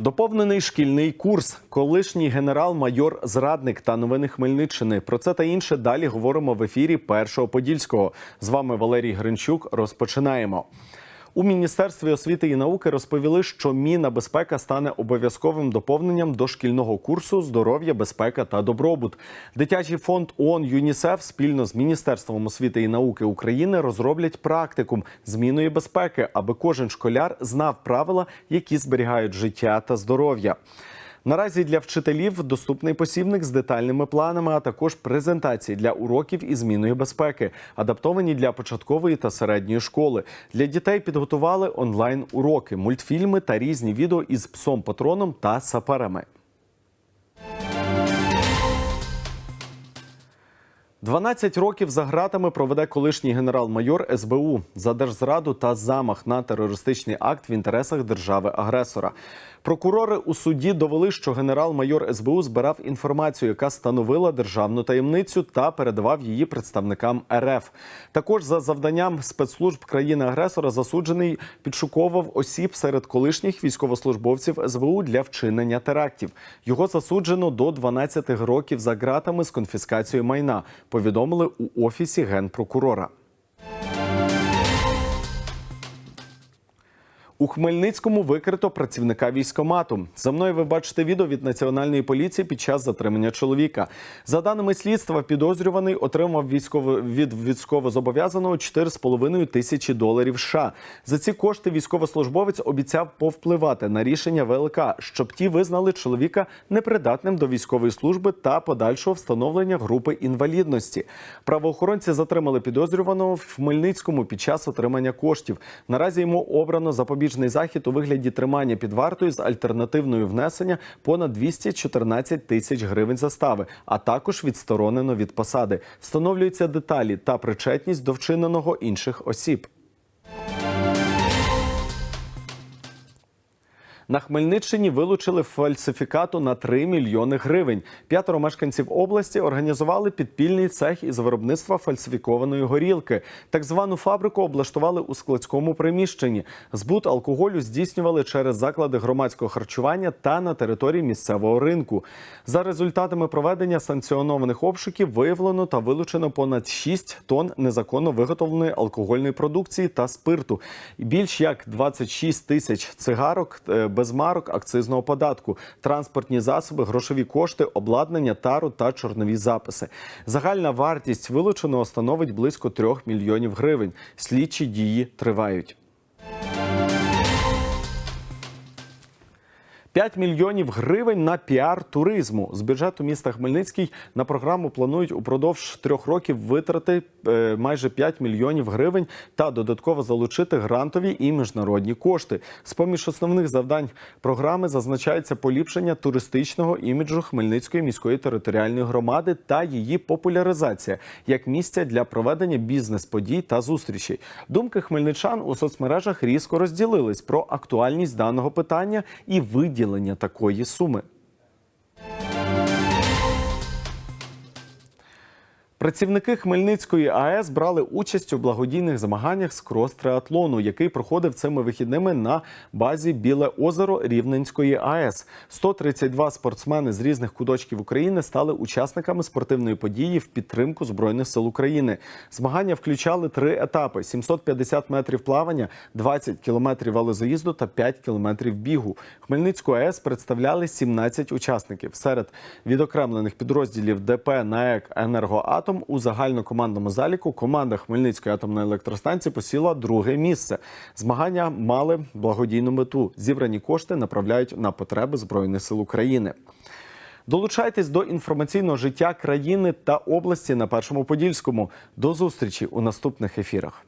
Доповнений шкільний курс, колишній генерал-майор зрадник та новини Хмельниччини. Про це та інше далі говоримо в ефірі Першого Подільського. З вами Валерій Гринчук. Розпочинаємо. У міністерстві освіти і науки розповіли, що міна безпека стане обов'язковим доповненням до шкільного курсу здоров'я, безпека та добробут. Дитячий фонд ООН ЮНІСЕФ спільно з міністерством освіти і науки України розроблять практикум зміної безпеки, аби кожен школяр знав правила, які зберігають життя та здоров'я. Наразі для вчителів доступний посібник з детальними планами, а також презентації для уроків із зміною безпеки, адаптовані для початкової та середньої школи. Для дітей підготували онлайн уроки, мультфільми та різні відео із псом патроном та саперами. 12 років за ґратами проведе колишній генерал-майор СБУ за держзраду та замах на терористичний акт в інтересах держави-агресора. Прокурори у суді довели, що генерал-майор СБУ збирав інформацію, яка становила державну таємницю, та передавав її представникам РФ. Також за завданням спецслужб країни-агресора засуджений підшуковував осіб серед колишніх військовослужбовців СБУ для вчинення терактів. Його засуджено до 12 років за ґратами з конфіскацією майна. Повідомили у офісі генпрокурора. У Хмельницькому викрито працівника військомату. За мною ви бачите відео від національної поліції під час затримання чоловіка. За даними слідства, підозрюваний отримав військово від військовозобов'язаного 4,5 тисячі доларів. США. за ці кошти військовослужбовець обіцяв повпливати на рішення ВЛК, щоб ті визнали чоловіка непридатним до військової служби та подальшого встановлення групи інвалідності. Правоохоронці затримали підозрюваного в Хмельницькому під час отримання коштів. Наразі йому обрано запобіжний захід у вигляді тримання під вартою з альтернативною внесення понад 214 тисяч гривень застави, а також відсторонено від посади. Встановлюються деталі та причетність до вчиненого інших осіб. На Хмельниччині вилучили фальсифікату на 3 мільйони гривень. П'ятеро мешканців області організували підпільний цех із виробництва фальсифікованої горілки. Так звану фабрику облаштували у складському приміщенні. Збут алкоголю здійснювали через заклади громадського харчування та на території місцевого ринку. За результатами проведення санкціонованих обшуків виявлено та вилучено понад 6 тонн незаконно виготовленої алкогольної продукції та спирту. Більш як 26 тисяч цигарок е, без марок акцизного податку, транспортні засоби, грошові кошти, обладнання, тару та чорнові записи. Загальна вартість вилученого становить близько 3 мільйонів гривень. Слідчі дії тривають. 5 мільйонів гривень на піар туризму з бюджету міста Хмельницький на програму планують упродовж трьох років витрати е, майже 5 мільйонів гривень та додатково залучити грантові і міжнародні кошти. З поміж основних завдань програми зазначається поліпшення туристичного іміджу Хмельницької міської територіальної громади та її популяризація як місця для проведення бізнес-подій та зустрічей. Думки хмельничан у соцмережах різко розділились про актуальність даного питання і виділення такої суми. Працівники Хмельницької АЕС брали участь у благодійних змаганнях з крос-триатлону, який проходив цими вихідними на базі Біле озеро Рівненської АЕС. 132 спортсмени з різних куточків України стали учасниками спортивної події в підтримку Збройних сил України. Змагання включали три етапи: 750 метрів плавання, 20 кілометрів велозаїзду та 5 кілометрів бігу. Хмельницьку АЕС представляли 17 учасників. Серед відокремлених підрозділів ДП НАЕК Енергоатом у загальнокомандному заліку команда Хмельницької атомної електростанції посіла друге місце. Змагання мали благодійну мету. Зібрані кошти направляють на потреби Збройних сил України. Долучайтесь до інформаційного життя країни та області на першому подільському. До зустрічі у наступних ефірах.